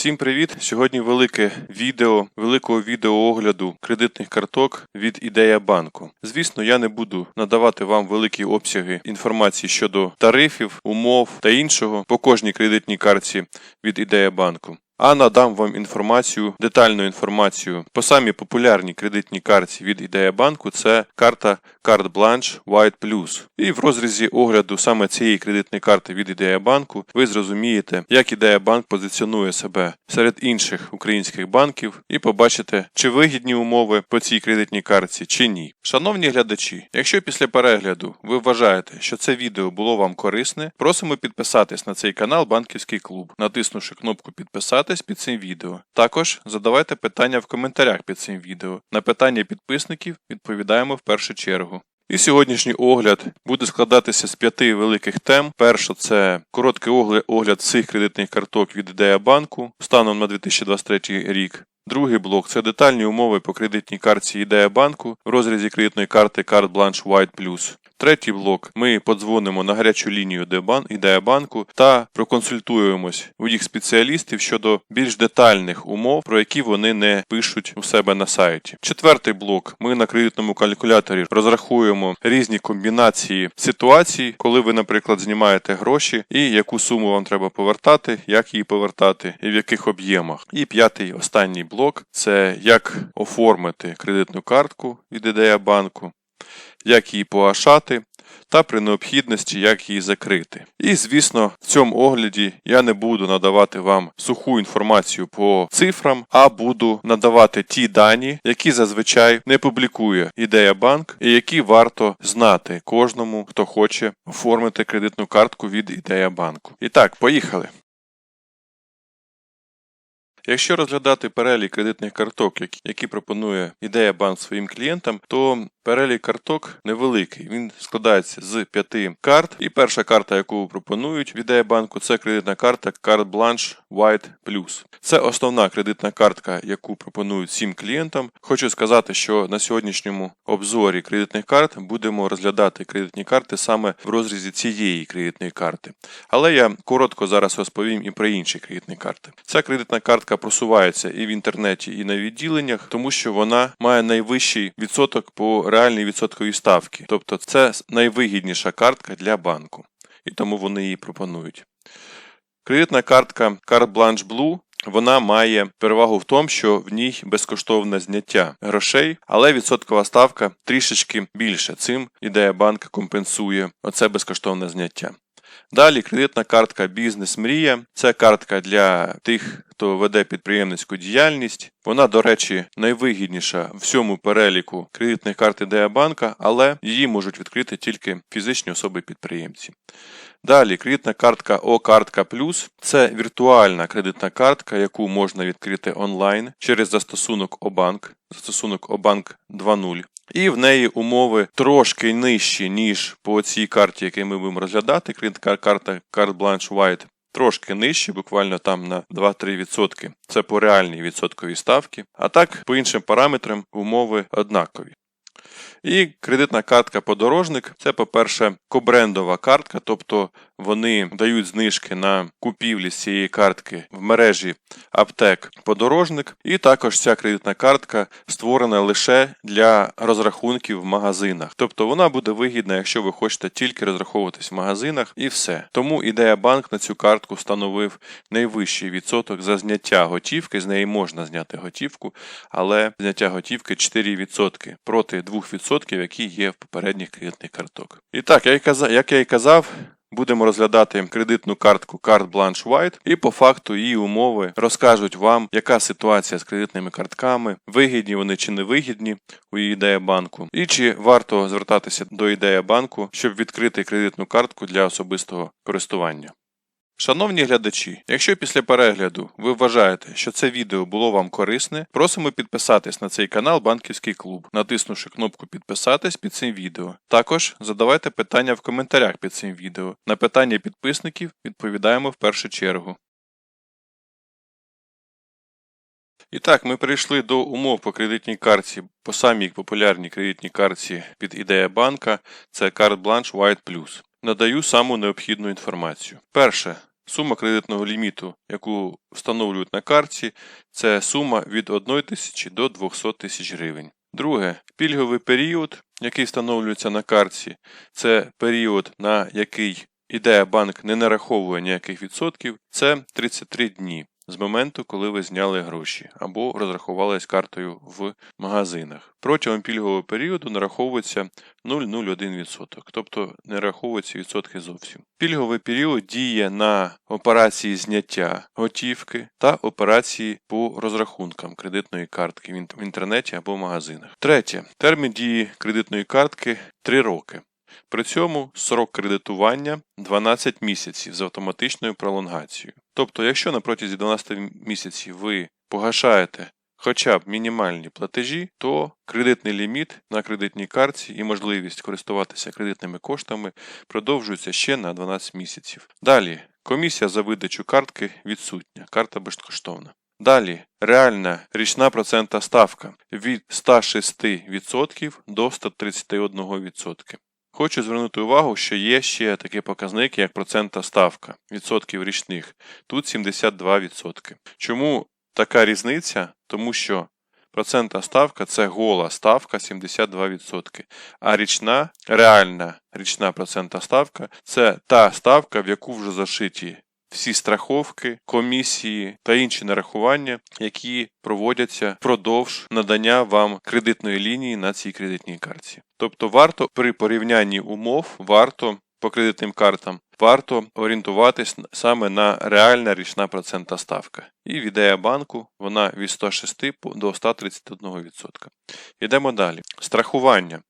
Всім привіт! Сьогодні велике відео, великого відеоогляду кредитних карток від ідея банку. Звісно, я не буду надавати вам великі обсяги інформації щодо тарифів, умов та іншого по кожній кредитній картці від ідея банку. А надам вам інформацію, детальну інформацію по самій популярній кредитній картці від ідея банку. Це карта Carte Blanche White Plus. І в розрізі огляду саме цієї кредитної карти від ідея банку ви зрозумієте, як ідея банк позиціонує себе серед інших українських банків, і побачите, чи вигідні умови по цій кредитній картці, чи ні. Шановні глядачі, якщо після перегляду ви вважаєте, що це відео було вам корисне, просимо підписатись на цей канал Банківський клуб, натиснувши кнопку підписатись під цим відео. Також задавайте питання в коментарях під цим відео. На питання підписників відповідаємо в першу чергу. І сьогоднішній огляд буде складатися з п'яти великих тем. Перша це короткий огляд, всіх кредитних карток від ідея банку станом на 2023 рік. Другий блок це детальні умови по кредитній картці ідея банку в розрізі кредитної карти Carte Blanche White Plus. Третій блок ми подзвонимо на гарячу лінію Дебан ідея банку та проконсультуємось у їх спеціалістів щодо більш детальних умов, про які вони не пишуть у себе на сайті. Четвертий блок ми на кредитному калькуляторі розрахуємо різні комбінації ситуацій, коли ви, наприклад, знімаєте гроші і яку суму вам треба повертати, як її повертати і в яких об'ємах. І п'ятий останній блок це як оформити кредитну картку від ідея банку як її погашати, та при необхідності, як її закрити. І, звісно, в цьому огляді я не буду надавати вам суху інформацію по цифрам, а буду надавати ті дані, які зазвичай не публікує ідея банк, і які варто знати кожному, хто хоче оформити кредитну картку від ідея банку. І так, поїхали. Якщо розглядати перелік кредитних карток, які пропонує ідея банк своїм клієнтам, то перелік карток невеликий. Він складається з п'яти карт. І перша карта, яку пропонують в ідея банку, це кредитна карта Carte Blanche White Plus. Це основна кредитна картка, яку пропонують всім клієнтам. Хочу сказати, що на сьогоднішньому обзорі кредитних карт будемо розглядати кредитні карти саме в розрізі цієї кредитної карти. Але я коротко зараз розповім і про інші кредитні карти. Ця кредитна картка просувається і в інтернеті, і на відділеннях, тому що вона має найвищий відсоток по реальній відсоткові ставки, Тобто це найвигідніша картка для банку. І тому вони її пропонують. Кредитна картка Card Blanche Blue вона має перевагу в тому, що в ній безкоштовне зняття грошей, але відсоткова ставка трішечки більше. Цим ідея банк компенсує оце безкоштовне зняття. Далі кредитна картка Бізнес Мрія це картка для тих, хто веде підприємницьку діяльність. Вона, до речі, найвигідніша в всьому переліку кредитних карт ідея банка, але її можуть відкрити тільки фізичні особи-підприємці. Далі кредитна картка О-картка Плюс це віртуальна кредитна картка, яку можна відкрити онлайн через застосунок Обанк, застосунок Обанк 2.0. І в неї умови трошки нижчі, ніж по цій карті, яку ми будемо розглядати. Карта Card Blanche White трошки нижчі, буквально там на 2-3%. Це по реальній відсотковій ставці. А так, по іншим параметрам умови однакові. І кредитна картка подорожник це, по-перше, кобрендова картка, тобто вони дають знижки на купівлі з цієї картки в мережі аптек подорожник. І також ця кредитна картка створена лише для розрахунків в магазинах. Тобто вона буде вигідна, якщо ви хочете тільки розраховуватись в магазинах, і все. Тому ідея банк на цю картку встановив найвищий відсоток за зняття готівки. З неї можна зняти готівку, але зняття готівки 4% проти 2%, які є в попередніх кредитних карток. І так, як я і казав. Будемо розглядати кредитну картку Carte Blanche White і по факту її умови розкажуть вам, яка ситуація з кредитними картками, вигідні вони чи не вигідні у ідея банку, і чи варто звертатися до ідея банку, щоб відкрити кредитну картку для особистого користування. Шановні глядачі, якщо після перегляду ви вважаєте, що це відео було вам корисне, просимо підписатись на цей канал Банківський клуб, натиснувши кнопку підписатись під цим відео. Також задавайте питання в коментарях під цим відео. На питання підписників відповідаємо в першу чергу. І так, ми прийшли до умов по кредитній картці, по самій популярній кредитній картці під ідея банка це Carte Blanche White Plus надаю саму необхідну інформацію. Перше. Сума кредитного ліміту, яку встановлюють на карті, це сума від 1 тисячі до 200 тисяч гривень. Друге, пільговий період, який встановлюється на карті, це період, на який ідея банк не нараховує ніяких відсотків, це 33 дні з моменту, коли ви зняли гроші або розрахувались картою в магазинах. Протягом пільгового періоду нараховується 0,01%, тобто не нараховуються відсотки зовсім. Пільговий період діє на операції зняття готівки та операції по розрахункам кредитної картки в інтернеті або магазинах. Третє. Термін дії кредитної картки 3 роки. При цьому срок кредитування 12 місяців з автоматичною пролонгацією. Тобто, якщо на протязі 12 місяців ви погашаєте хоча б мінімальні платежі, то кредитний ліміт на кредитній картці і можливість користуватися кредитними коштами продовжується ще на 12 місяців. Далі комісія за видачу картки відсутня, карта безкоштовна. Далі реальна річна процентна ставка від 106% до 131%. Хочу звернути увагу, що є ще такі показники, як процентна ставка відсотків річних. Тут 72%. Чому така різниця? Тому що процентна ставка це гола ставка 72%, а річна, реальна річна процентна ставка це та ставка, в яку вже зашиті всі страховки, комісії та інші нарахування, які проводяться впродовж надання вам кредитної лінії на цій кредитній картці. Тобто варто при порівнянні умов, варто по кредитним картам, варто орієнтуватись саме на реальна річна процентна ставка. І в ідея банку вона від 106 до 131%. Йдемо далі. Страхування.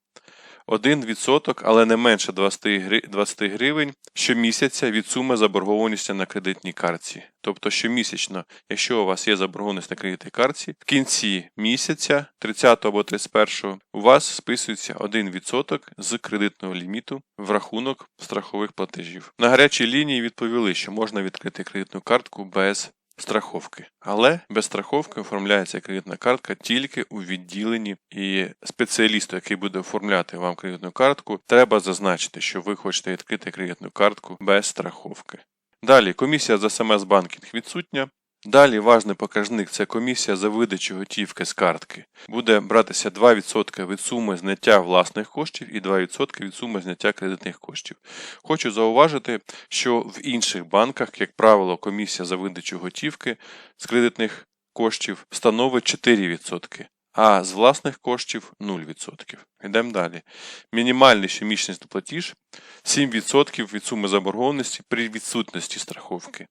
1%, але не менше 20 гри- 20 гривень щомісяця від суми заборгованості на кредитній картці. Тобто щомісячно, якщо у вас є заборгованість на кредитній картці, в кінці місяця, 30 або 31, у вас списується 1% з кредитного ліміту в рахунок страхових платежів. На гарячій лінії відповіли, що можна відкрити кредитну картку без страховки. Але без страховки оформляється кредитна картка тільки у відділенні, і спеціалісту, який буде оформляти вам кредитну картку, треба зазначити, що ви хочете відкрити кредитну картку без страховки. Далі комісія за смс-банкінг відсутня. Далі важний показник це комісія за видачу готівки з картки. Буде братися 2% від суми зняття власних коштів і 2% від суми зняття кредитних коштів. Хочу зауважити, що в інших банках, як правило, комісія за видачу готівки з кредитних коштів становить 4%, а з власних коштів 0%. Йдемо далі. Мінімальний щомісячний платіж 7% від суми заборгованості при відсутності страховки,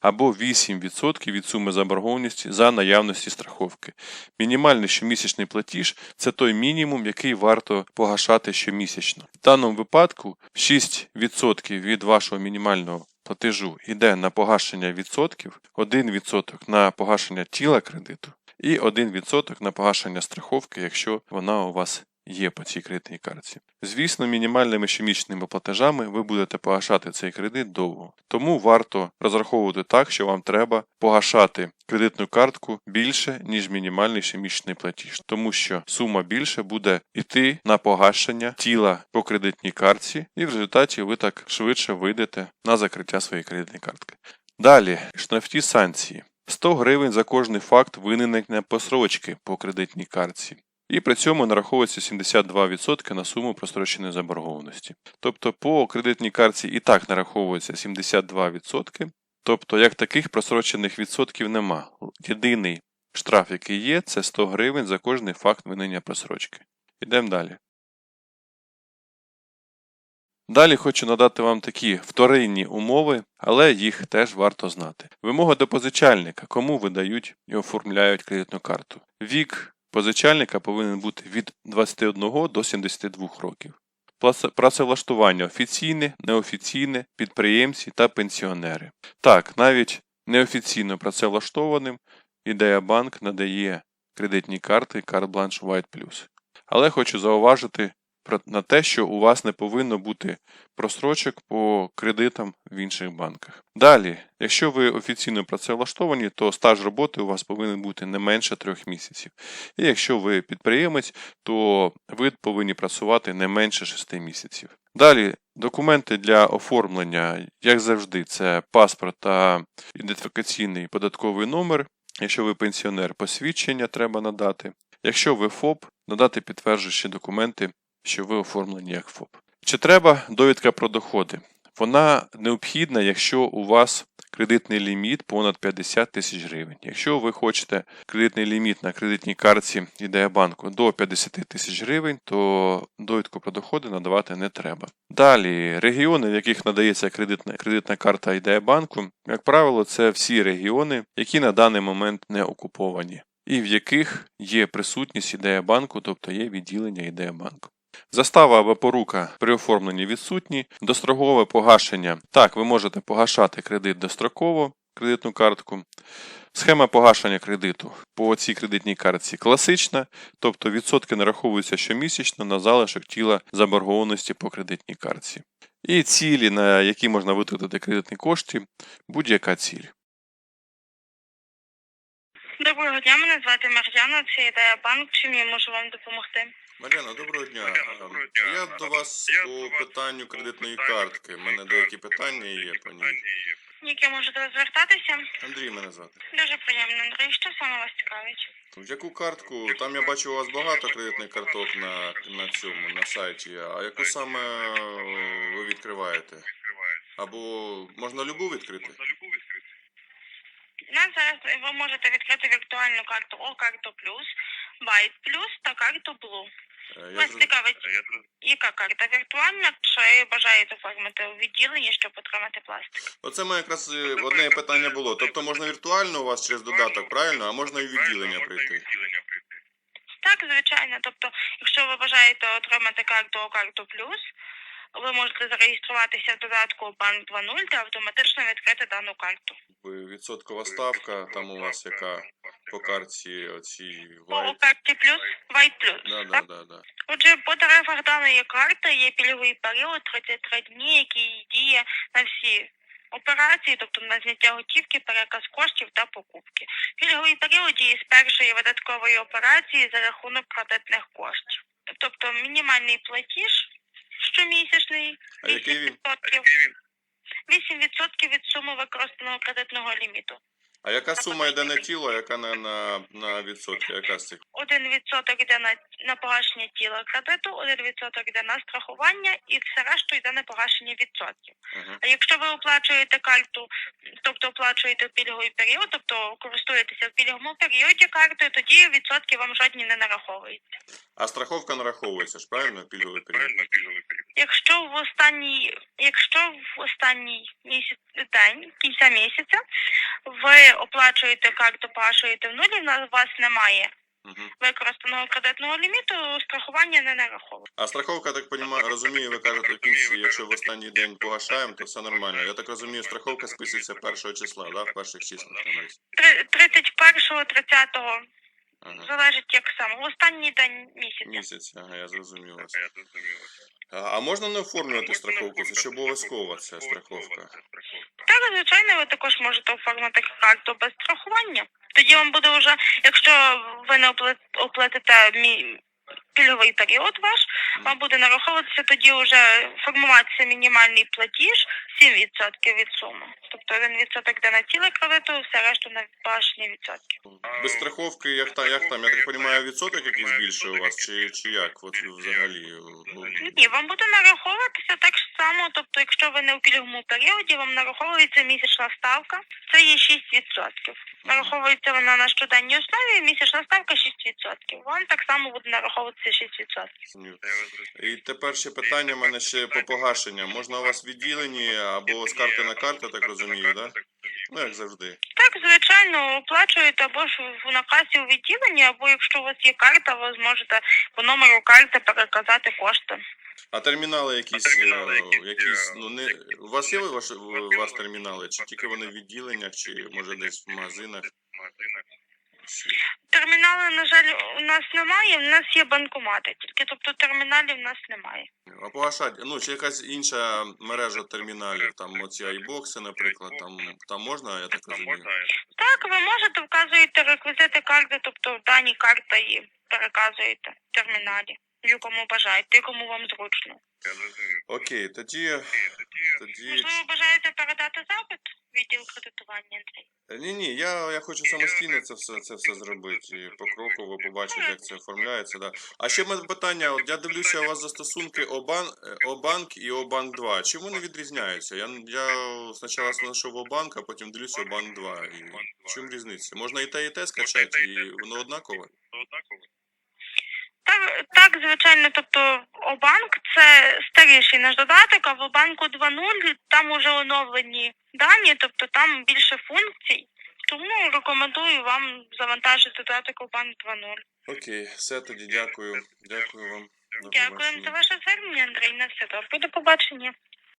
або 8% від суми заборгованості за наявності страховки. Мінімальний щомісячний платіж це той мінімум, який варто погашати щомісячно. В даному випадку 6% від вашого мінімального платежу йде на погашення відсотків, 1% на погашення тіла кредиту і 1% на погашення страховки, якщо вона у вас є по цій кредитній картці. Звісно, мінімальними щомісячними платежами ви будете погашати цей кредит довго. Тому варто розраховувати так, що вам треба погашати кредитну картку більше, ніж мінімальний щомісячний платіж, тому що сума більше буде йти на погашення тіла по кредитній картці, і в результаті ви так швидше вийдете на закриття своєї кредитної картки. Далі, штрафні санкції. 100 гривень за кожний факт виникнення посрочки по кредитній картці. І при цьому нараховується 72% на суму простроченої заборгованості. Тобто по кредитній картці і так нараховується 72%, тобто як таких просрочених відсотків нема. Єдиний штраф, який є, це 100 гривень за кожний факт винення просрочки. Йдемо далі. Далі хочу надати вам такі вторинні умови, але їх теж варто знати. Вимога до позичальника, кому видають і оформляють кредитну карту. Вік позичальника повинен бути від 21 до 72 років. Працевлаштування офіційне, неофіційне, підприємці та пенсіонери. Так, навіть неофіційно працевлаштованим ідея банк надає кредитні карти Carte White Plus. Але хочу зауважити на те, що у вас не повинно бути просрочок по кредитам в інших банках. Далі, якщо ви офіційно працевлаштовані, то стаж роботи у вас повинен бути не менше трьох місяців. І якщо ви підприємець, то ви повинні працювати не менше 6 місяців. Далі документи для оформлення, як завжди, це паспорт та ідентифікаційний податковий номер. Якщо ви пенсіонер, посвідчення треба надати. Якщо ви ФОП, надати підтверджуючі документи, що ви оформлені як ФОП. Чи треба довідка про доходи? Вона необхідна, якщо у вас кредитний ліміт понад 50 тисяч гривень. Якщо ви хочете кредитний ліміт на кредитній картці ідея банку до 50 тисяч гривень, то довідку про доходи надавати не треба. Далі регіони, в яких надається кредитна, кредитна карта ідея банку, як правило, це всі регіони, які на даний момент не окуповані, і в яких є присутність ідея банку, тобто є відділення ідея банку. Застава або порука при оформленні відсутні, дострокове погашення. Так, ви можете погашати кредит достроково, кредитну картку. Схема погашення кредиту по цій кредитній картці класична, тобто відсотки нараховуються щомісячно на залишок тіла заборгованості по кредитній картці. І цілі, на які можна витратити кредитні кошти, будь-яка ціль. Доброго дня, мене звати Мар'яна, це ідея банк. Чим я можу вам допомогти? Мар'яна, доброго дня. Мар'яна, доброго дня. Я до вас Я по вас питанню по кредитної питанню картки. У мене деякі питання є по ній. Яке можете звертатися? Андрій мене звати. Дуже приємно, Андрій. Що саме вас цікавить? В яку картку? Там я бачу у вас багато кредитних карток на, на цьому на сайті. А яку саме е, ви відкриваєте? Або можна любу відкрити? Нас зараз ви можете відкрити віртуальну карту О, карту плюс, Байт плюс та карту Блу. Е, Вас цікавить, яка карта віртуальна, чи бажаєте оформити у відділенні, щоб отримати пластик? Оце моє якраз е, одне питання було. Тобто можна віртуально у вас через додаток, правильно? А можна і в відділення прийти. Так, звичайно. Тобто, якщо ви бажаєте отримати карту О, карту плюс, ви можете зареєструватися в додатку Банк 2.0 та автоматично відкрити дану карту. Відсоткова ставка там у вас яка по картці оцій По карті плюс, White плюс. Да, да, да, да. Отже, по тарифах даної карти є пільговий період 33 дні, який діє на всі операції, тобто на зняття готівки, переказ коштів та покупки. Пільговий період діє з першої видаткової операції за рахунок кредитних коштів. Тобто мінімальний платіж щомісячний А який він? 8%, 8% від суми використаного кредитного ліміту. А яка сума йде на тіло, яка на, на, на відсотки? Яка з цих? Один відсоток йде на, на погашення тіла кредиту, один відсоток йде на страхування, і все решту йде на погашення відсотків. Ага. А якщо ви оплачуєте карту, тобто оплачуєте в пільговий період, тобто користуєтеся в пільговому періоді картою, тоді відсотки вам жодні не нараховуються. А страховка нараховується ж, правильно? Пільговий період. Якщо в останній, якщо в останній місяць день кінця місяця ви оплачуєте карту, погашуєте в нулі, у вас немає Угу. використаного кредитного ліміту, страхування не нараховується. А страховка, так понімаю, розумію, ви кажете, в кінці, якщо в останній день погашаємо, то все нормально. Я так розумію, страховка списується першого числа, да? в перших числах. Три- 31-го, 30-го, Ага. залежить як саме. В останній день місяця. Місяць, ага, я зрозумів вас. А, можна не оформлювати страховку? Це ще обов'язкова ця страховка. Так, звичайно, ви також можете оформити карту без страхування. Тоді вам буде вже, якщо ви не оплатите мі- пільговий період ваш, вам буде нараховуватися тоді вже формуватися мінімальний платіж 7% від суми. Тобто 1% йде на ціле кредиту, все решту на погашення відсотків. Без страховки, як, та, як там, я так розумію, відсоток якийсь більше у вас, чи, чи як? От взагалі. ну, Ні, вам буде нараховуватися так само. Тобто, якщо ви не у пільговому періоді, вам нараховується місячна ставка, це є 6%. Нараховується вона на щоденній основі, місячна ставка 6%. Вам так само буде нараховуватися 6%. І тепер ще питання в мене ще по погашенням. Можна у вас відділені або з карти на карту, так розумію, да? Ну, як завжди. Так, звичайно, оплачуєте або ж в на касі у відділенні, або якщо у вас є карта, ви зможете по номеру карти переказати кошти. А термінали якісь, А термінали е, якісь, якісь е, ну не у вас є ви ваші у вас термінали, чи тільки вони в відділеннях, чи може десь в магазинах? Термінали, на жаль, у нас немає. У нас є банкомати, тільки тобто терміналів у нас немає. А погашать, ну чи якась інша мережа терміналів, там оці айбокси, наприклад, там там можна, я так розумію. Так, ви можете вказуєте реквізити карти, тобто дані карти і переказуєте в терміналі. Якому бажаєте, якому вам зручно. Окей, тоді. тоді... Можливо, бажаєте передати запит відділ кредитування, Андрій? Ні, ні, я, я хочу самостійно це все, це все зробити. І покроково побачити, як це оформляється. Да. А ще в мене питання: от я дивлюся, у вас застосунки ОБАН, е, ОБАНК і ОБАНК 2. Чим вони відрізняються? Я, я спочатку знайшов ОБАНК, а потім дивлюся ОБАНК 2. І чому різниця? Можна і те, і те скачати, і воно однакове? То однаково. Так, так, звичайно, тобто Обанк це старіший наш додаток, а в Обанку 2.0 там уже оновлені дані, тобто там більше функцій. Тому рекомендую вам завантажити додаток Обанк 2.0. Окей, все тоді дякую. Дякую вам. Дякуємо за ваше звернення, Андрій. На все добре. До побачення.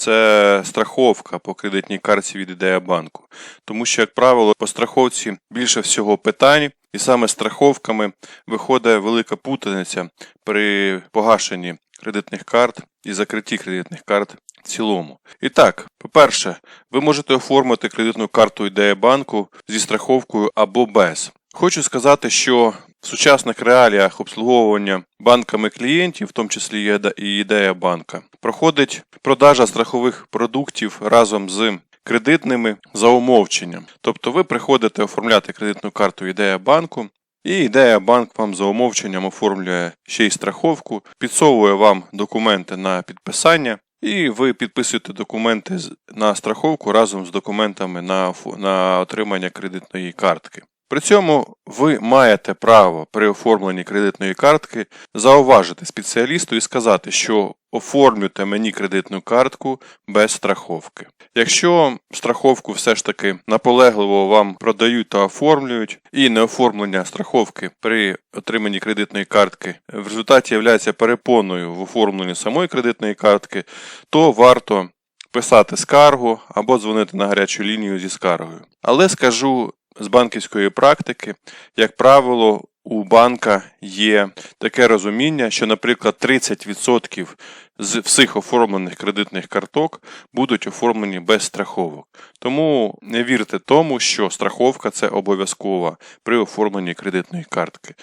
це страховка по кредитній карті від ідея банку. Тому що, як правило, по страховці більше всього питань, і саме страховками виходить велика путаниця при погашенні кредитних карт і закритті кредитних карт в цілому. І так, по-перше, ви можете оформити кредитну карту ідея банку зі страховкою або без. Хочу сказати, що в сучасних реаліях обслуговування банками клієнтів, в тому числі і ідея банка, проходить продажа страхових продуктів разом з кредитними за умовченням. Тобто ви приходите оформляти кредитну карту ідея банку, і ідея банк вам за умовченням оформлює ще й страховку, підсовує вам документи на підписання. І ви підписуєте документи на страховку разом з документами на, на отримання кредитної картки. При цьому ви маєте право при оформленні кредитної картки зауважити спеціалісту і сказати, що оформлюйте мені кредитну картку без страховки. Якщо страховку все ж таки наполегливо вам продають та оформлюють, і неоформлення страховки при отриманні кредитної картки в результаті є перепоною в оформленні самої кредитної картки, то варто писати скаргу або дзвонити на гарячу лінію зі скаргою. Але скажу з банківської практики, як правило, у банка є таке розуміння, що, наприклад, 30% з всіх оформлених кредитних карток будуть оформлені без страховок. Тому не вірте тому, що страховка це обов'язкова при оформленні кредитної картки.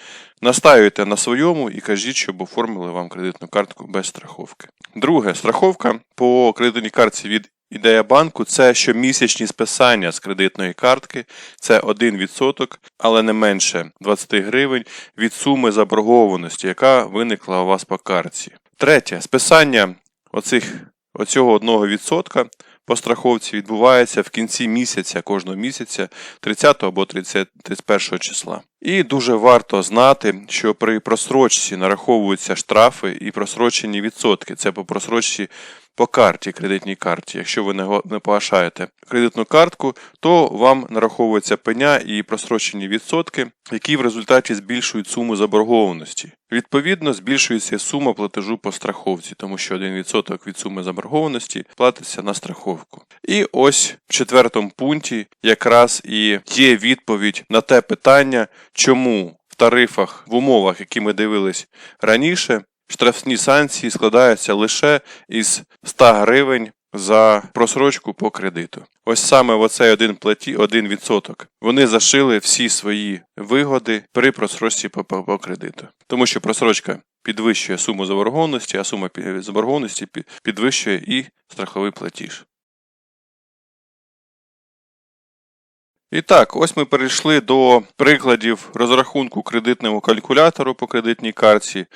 Настаюйте на своєму і кажіть, щоб оформили вам кредитну картку без страховки. Друге, страховка по кредитній картці від Ідея банку це щомісячні списання з кредитної картки, це 1%, але не менше 20 гривень від суми заборгованості, яка виникла у вас по картці. Третє, списання оцих, оцього 1% по страховці відбувається в кінці місяця кожного місяця 30 або 30, 31 числа. І дуже варто знати, що при просрочці нараховуються штрафи і просрочені відсотки. Це по просрочці по карті, кредитній карті. Якщо ви не погашаєте кредитну картку, то вам нараховується пеня і просрочені відсотки, які в результаті збільшують суму заборгованості. Відповідно, збільшується сума платежу по страховці, тому що 1% від суми заборгованості платиться на страховку. І ось в четвертому пункті якраз і є відповідь на те питання, чому тарифах в умовах, які ми дивились раніше, штрафні санкції складаються лише із 100 гривень за просрочку по кредиту. Ось саме в оцей один платі, один відсоток. Вони зашили всі свої вигоди при просрочці по, по, по кредиту. Тому що просрочка підвищує суму заборгованості, а сума заборгованості підвищує і страховий платіж. І так, ось ми перейшли до прикладів розрахунку кредитного калькулятору по кредитній картці.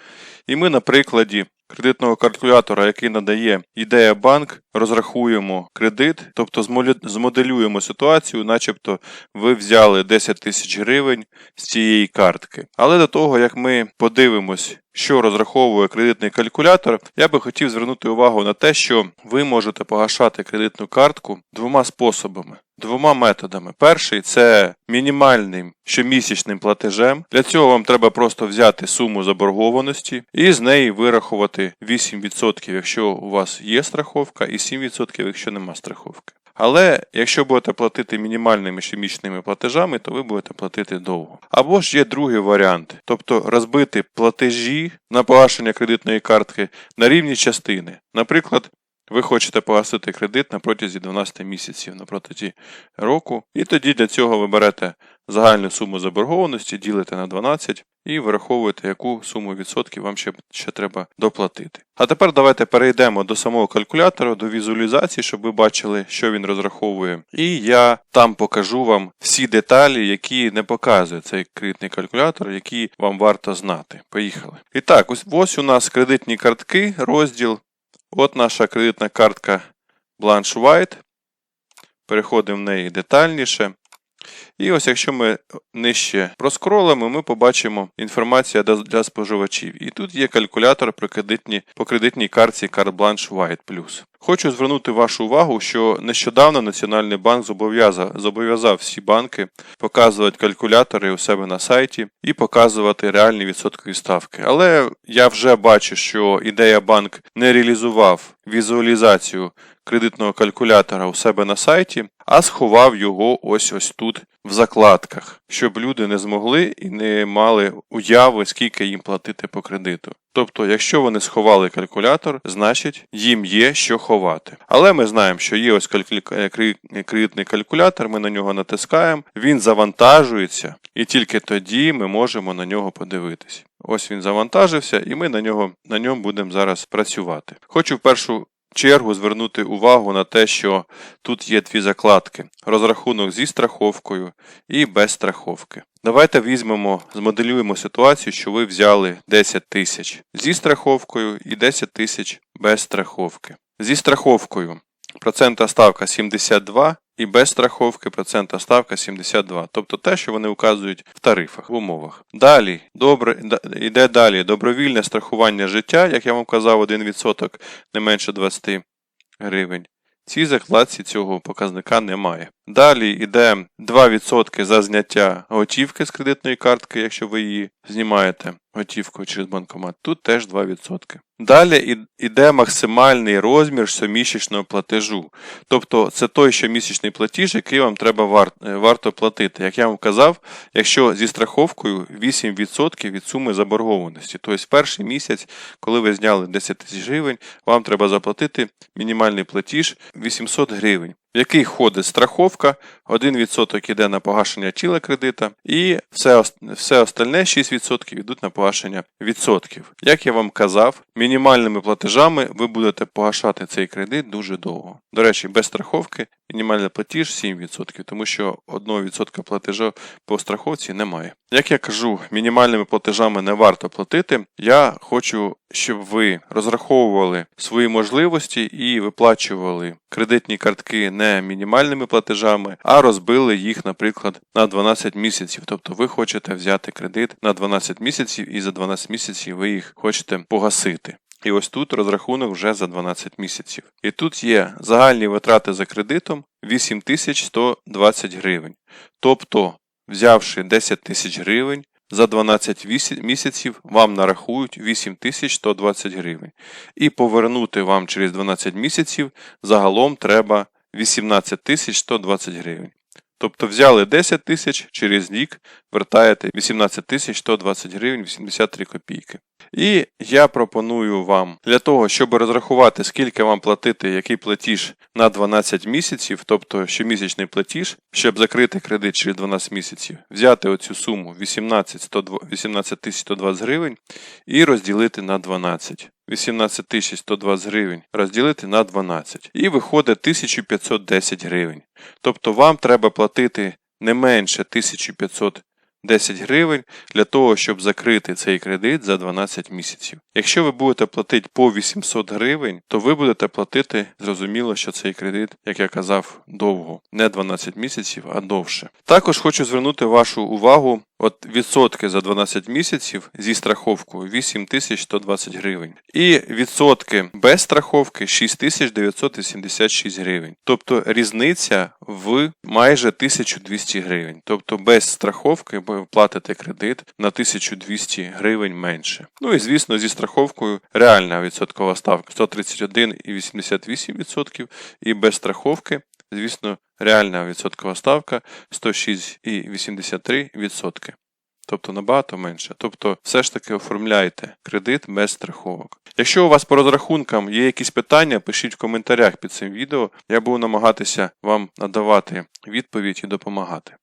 І ми на прикладі кредитного калькулятора, який надає ідея банк, розрахуємо кредит, тобто змоделюємо ситуацію, начебто ви взяли 10 тисяч гривень з цієї картки. Але до того, як ми подивимось, що розраховує кредитний калькулятор, я би хотів звернути увагу на те, що ви можете погашати кредитну картку двома способами. Двома методами. Перший це мінімальним щомісячним платежем. Для цього вам треба просто взяти суму заборгованості і з неї вирахувати 8%, якщо у вас є страховка, і 7%, якщо нема страховки. Але якщо будете платити мінімальними щомісячними платежами, то ви будете платити довго. Або ж є другий варіант, тобто розбити платежі на погашення кредитної картки на рівні частини. Наприклад, ви хочете погасити кредит на протязі 12 місяців на протязі року, і тоді для цього ви берете загальну суму заборгованості, ділите на 12 і вираховуєте, яку суму відсотків вам ще, ще треба доплатити. А тепер давайте перейдемо до самого калькулятора, до візуалізації, щоб ви бачили, що він розраховує. І я там покажу вам всі деталі, які не показує цей кредитний калькулятор, які вам варто знати. Поїхали. І так, ось, ось у нас кредитні картки, розділ. От наша кредитна картка Blanche White. Переходимо в неї детальніше. І ось якщо ми нижче проскролимо, ми побачимо інформацію для- споживачів. І тут є калькулятор про кредитні, по кредитній картці Carte Blanche White Plus. Хочу звернути вашу увагу, що нещодавно Національний банк зобов'язав, зобов'язав всі банки показувати калькулятори у себе на сайті і показувати реальні відсоткові ставки. Але я вже бачу, що ідея банк не реалізував візуалізацію кредитного калькулятора у себе на сайті, а сховав його ось ось тут в закладках, щоб люди не змогли і не мали уяви, скільки їм платити по кредиту. Тобто, якщо вони сховали калькулятор, значить їм є що ховати. Але ми знаємо, що є ось кредитний калькулятор, ми на нього натискаємо, він завантажується, і тільки тоді ми можемо на нього подивитись. Ось він завантажився, і ми на нього на ньому будемо зараз працювати. Хочу в першу чергу звернути увагу на те, що тут є дві закладки: розрахунок зі страховкою і без страховки. Давайте візьмемо, змоделюємо ситуацію, що ви взяли 10 тисяч зі страховкою і 10 тисяч без страховки. Зі страховкою процентна ставка 72 і без страховки процентна ставка 72, тобто те, що вони указують в тарифах, в умовах. Далі, добре, йде далі добровільне страхування життя, як я вам казав, 1% не менше 20 гривень. Цій закладці цього показника немає. Далі йде 2% за зняття готівки з кредитної картки, якщо ви її знімаєте готівкою через банкомат. Тут теж 2%. Далі йде максимальний розмір щомісячного платежу. Тобто це той щомісячний платіж, який вам треба е, варто платити. Як я вам казав, якщо зі страховкою 8% від суми заборгованості. Тобто перший місяць, коли ви зняли 10 тисяч гривень, вам треба заплатити мінімальний платіж 800 гривень. В який входить страховка, 1% йде на погашення тіла кредита, і все остальне 6% йдуть на погашення відсотків. Як я вам казав, мінімальними платежами ви будете погашати цей кредит дуже довго. До речі, без страховки мінімальний платіж 7%, тому що 1% платежу по страховці немає. Як я кажу, мінімальними платежами не варто платити. Я хочу, щоб ви розраховували свої можливості і виплачували кредитні картки не мінімальними платежами, а розбили їх, наприклад, на 12 місяців. Тобто ви хочете взяти кредит на 12 місяців і за 12 місяців ви їх хочете погасити. І ось тут розрахунок вже за 12 місяців. І тут є загальні витрати за кредитом 8120 гривень. Тобто, взявши 10 тисяч гривень, за 12 місяців вам нарахують 8120 гривень. І повернути вам через 12 місяців загалом треба 18 120 гривень. Тобто взяли 10 тисяч, через рік вертаєте 18 120 гривень 83 копійки. І я пропоную вам для того, щоб розрахувати, скільки вам платити, який платіж на 12 місяців, тобто щомісячний платіж, щоб закрити кредит через 12 місяців, взяти оцю суму 18 120 гривень і розділити на 12. 18 120 гривень розділити на 12. І виходить 1510 гривень. Тобто вам треба платити не менше 1510 гривень для того, щоб закрити цей кредит за 12 місяців. Якщо ви будете платити по 800 гривень, то ви будете платити, зрозуміло, що цей кредит, як я казав, довго, не 12 місяців, а довше. Також хочу звернути вашу увагу. От відсотки за 12 місяців зі страховкою 8120 гривень. І відсотки без страховки 6986 гривень. Тобто різниця в майже 1200 гривень. Тобто без страховки ви платите кредит на 1200 гривень менше. Ну і звісно, зі страховкою реальна відсоткова ставка 131,88% і без страховки звісно, реальна відсоткова ставка 106,83%. Тобто набагато менше. Тобто, все ж таки оформляйте кредит без страховок. Якщо у вас по розрахункам є якісь питання, пишіть в коментарях під цим відео. Я буду намагатися вам надавати відповідь і допомагати.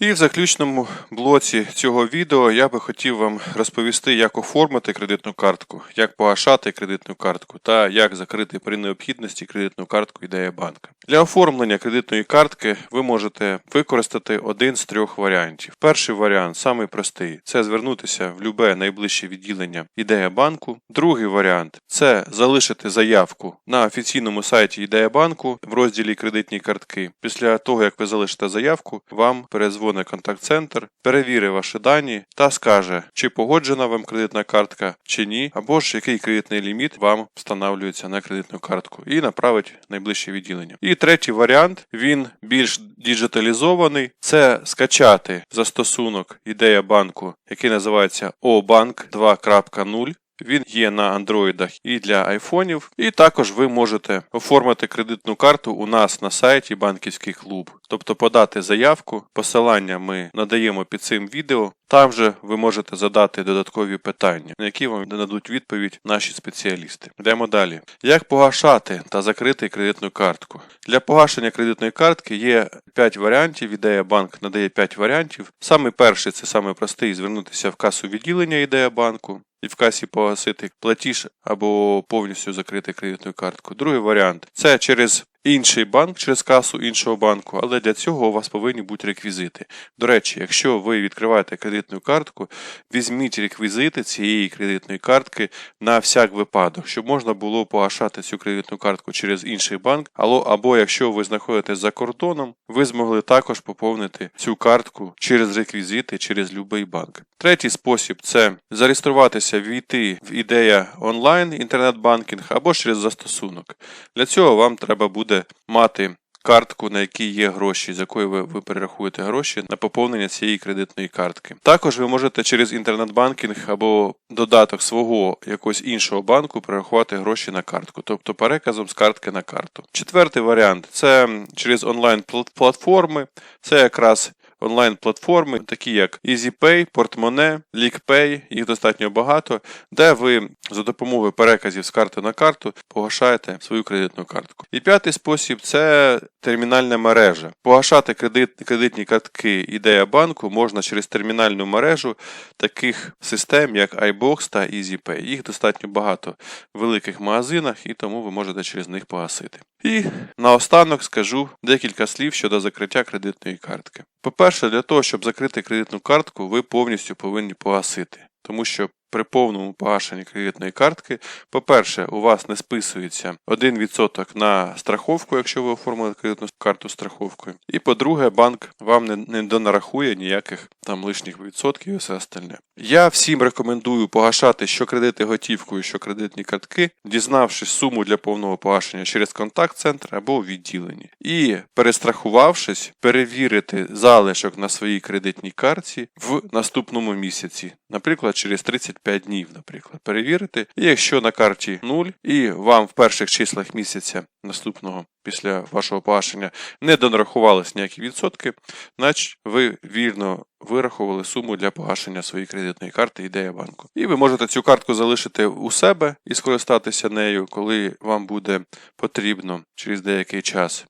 І в заключному блоці цього відео я би хотів вам розповісти, як оформити кредитну картку, як погашати кредитну картку та як закрити при необхідності кредитну картку ідея банка. Для оформлення кредитної картки ви можете використати один з трьох варіантів. Перший варіант самий простий це звернутися в любе найближче відділення ідея банку. Другий варіант це залишити заявку на офіційному сайті ідея банку в розділі кредитні картки. Після того як ви залишите заявку, вам перезвонить контакт-центр, перевірить ваші дані та скаже, чи погоджена вам кредитна картка чи ні, або ж який кредитний ліміт вам встановлюється на кредитну картку, і направить найближче відділення. І третій варіант він більш діджиталізований. Це скачати застосунок ідея банку, який називається OBank 2.0. Він є на андроїдах і для айфонів, і також ви можете оформити кредитну карту у нас на сайті Банківський клуб, тобто подати заявку. Посилання ми надаємо під цим відео. Там же ви можете задати додаткові питання, на які вам дадуть відповідь наші спеціалісти. Йдемо далі. Як погашати та закрити кредитну картку? Для погашення кредитної картки є 5 варіантів. Ідея банк надає 5 варіантів. Саме перший це саме простий звернутися в касу відділення ідея банку і в касі погасити платіж або повністю закрити кредитну картку. Другий варіант це через інший банк, через касу іншого банку, але для цього у вас повинні бути реквізити. До речі, якщо ви відкриваєте кредитну картку, візьміть реквізити цієї кредитної картки на всяк випадок, щоб можна було погашати цю кредитну картку через інший банк, або, якщо ви знаходитесь за кордоном, ви змогли також поповнити цю картку через реквізити, через будь-який банк. Третій спосіб це зареєструватися, війти в ідея онлайн інтернет-банкінг або через застосунок. Для цього вам треба буде мати картку, на якій є гроші, з якої ви, ви перерахуєте гроші на поповнення цієї кредитної картки. Також ви можете через інтернет-банкінг або додаток свого якогось іншого банку перерахувати гроші на картку, тобто переказом з картки на карту. Четвертий варіант це через онлайн-платформи. Це якраз онлайн-платформи, такі як EasyPay, Portmone, LeakPay, їх достатньо багато, де ви за допомогою переказів з карти на карту погашаєте свою кредитну картку. І п'ятий спосіб це термінальна мережа. Погашати кредит, кредитні картки ідея банку можна через термінальну мережу таких систем, як iBox та EasyPay. Їх достатньо багато в великих магазинах, і тому ви можете через них погасити. І наостанок скажу декілька слів щодо закриття кредитної картки. По-перше, для того, щоб закрити кредитну картку, ви повністю повинні погасити, тому що при повному погашенні кредитної картки, по-перше, у вас не списується 1% на страховку, якщо ви оформили кредитну карту страховкою. І по-друге, банк вам не, не донарахує ніяких там лишніх відсотків і все остальне. Я всім рекомендую погашати що кредити готівкою, що кредитні картки, дізнавшись суму для повного погашення через контакт-центр або відділенні. І перестрахувавшись, перевірити залишок на своїй кредитній картці в наступному місяці, наприклад, через 35 днів, наприклад, перевірити. І якщо на карті 0 і вам в перших числах місяця наступного після вашого погашення не донарахувались ніякі відсотки, значить ви вірно вирахували суму для погашення своєї кредитної карти ідея банку. І ви можете цю картку залишити у себе і скористатися нею, коли вам буде потрібно через деякий час.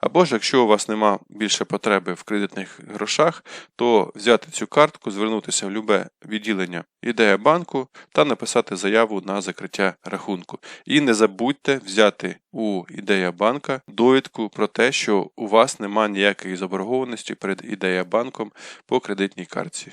Або ж якщо у вас нема більше потреби в кредитних грошах, то взяти цю картку, звернутися в любе відділення ідея банку та написати заяву на закриття рахунку. І не забудьте взяти у ідея банка довідку про те, що у вас нема ніякої заборгованості перед ідея банком по кредитній картці.